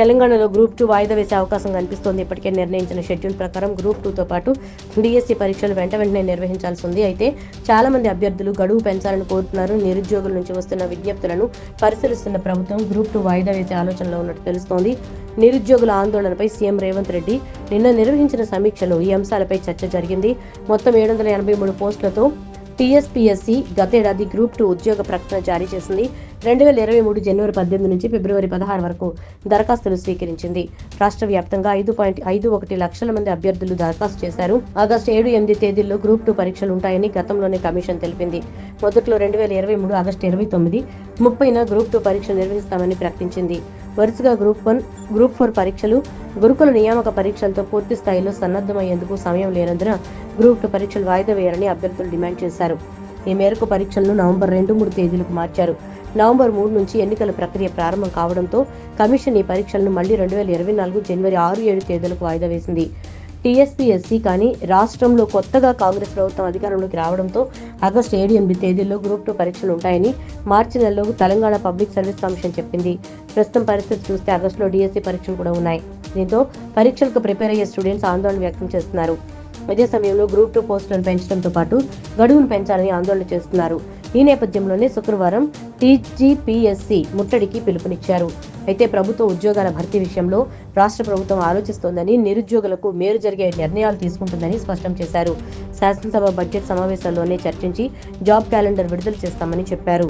తెలంగాణలో group two వాయిదా వేసే అవకాశం కనిపిస్తోంది. ఇప్పటికే నిర్ణయించిన షెడ్యూల్ ప్రకారం గ్రూప్ టూతో పాటు డిఎస్సి పరీక్షలు వెంట వెంటనే నిర్వహించాల్సి ఉంది. అయితే చాలా మంది అభ్యర్థులు గడువు పెంచాలని కోరుతున్నారు. నిరుద్యోగుల నుంచి వస్తున్న విజ్ఞప్తులను పరిశీలిస్తున్న ప్రభుత్వం గ్రూప్ టూ వాయిదా వేసే ఆలోచనలో ఉన్నట్టు తెలుస్తోంది. నిరుద్యోగుల ఆందోళనపై సీఎం రేవంత్ రెడ్డి నిన్న నిర్వహించిన సమీక్షలో ఈ అంశాలపై చర్చ జరిగింది. మొత్తం ఏడు వందల ఎనభై మూడు పోస్టులతో టీఎస్పీఎస్సీ గతేడాది గ్రూప్ టూ ఉద్యోగ ప్రకటన జారీ చేసింది. రెండు వేల ఇరవై మూడు జనవరి పద్దెనిమిది నుంచి ఫిబ్రవరి పదహారు వరకు దరఖాస్తులు స్వీకరించింది. రాష్ట్ర వ్యాప్తంగా ఐదు పాయింట్ ఐదు ఒకటి లక్షల మంది అభ్యర్థులు దరఖాస్తు చేశారు. ఆగస్టు ఏడు ఎనిమిది తేదీల్లో గ్రూప్ టూ పరీక్షలు ఉంటాయని గతంలోనే కమిషన్ తెలిపింది. మొదట్లో రెండు వేల ఇరవై మూడు ఆగస్టు ఇరవై తొమ్మిది ముప్పైన గ్రూప్ టూ పరీక్ష నిర్వహిస్తామని ప్రకటించింది. వరుసగా గ్రూప్ వన్ గ్రూప్ ఫోర్ పరీక్షలు గురుకుల నియామక పరీక్షలతో పూర్తి స్థాయిలో సన్నద్ధమయ్యేందుకు సమయం లేనందున గ్రూప్ టూ పరీక్షలు వాయిదా వేయాలని అభ్యర్థులు డిమాండ్ చేశారు. ఈ మేరకు పరీక్షలను నవంబర్ రెండు మూడు తేదీలకు మార్చారు. నవంబర్ మూడు నుంచి ఎన్నికల ప్రక్రియ ప్రారంభం కావడంతో కమిషన్ ఈ పరీక్షలను మళ్ళీ రెండు వేల ఇరవై నాలుగు జనవరి ఆరు ఏడు తేదీలకు వాయిదా వేసింది. టీఎస్పీఎస్సీ కానీ రాష్ట్రంలో కొత్తగా కాంగ్రెస్ ప్రభుత్వం అధికారంలోకి రావడంతో ఆగస్టు ఏడు ఎనిమిది తేదీల్లో గ్రూప్ టూ పరీక్షలు ఉంటాయని మార్చి నెలలో తెలంగాణ పబ్లిక్ సర్వీస్ కమిషన్ చెప్పింది. ప్రస్తుతం పరిస్థితి చూస్తే ఆగస్టులో డిఎస్సీ పరీక్షలు కూడా ఉన్నాయి. దీంతో పరీక్షలకు ప్రిపేర్ అయ్యే స్టూడెంట్స్ ఆందోళన వ్యక్తం చేస్తున్నారు. ఇదే సమయంలో గ్రూప్ టూ పోస్టులను పెంచడంతో పాటు గడువును పెంచాలని ఆందోళన చేస్తున్నారు. ఈ నేపథ్యంలోనే శుక్రవారం టీజీపీఎస్సీ ముట్టడికి పిలుపునిచ్చారు. అయితే ప్రభుత్వ ఉద్యోగాల భర్తీ విషయంలో రాష్ట్ర ప్రభుత్వం ఆలోచిస్తోందని నిరుద్యోగులకు మేలు జరిగే నిర్ణయాలు తీసుకుంటుందని స్పష్టం చేశారు. శాసనసభ బడ్జెట్ సమావేశాల్లోనే చర్చించి జాబ్ క్యాలెండర్ విడుదల చేస్తామని చెప్పారు.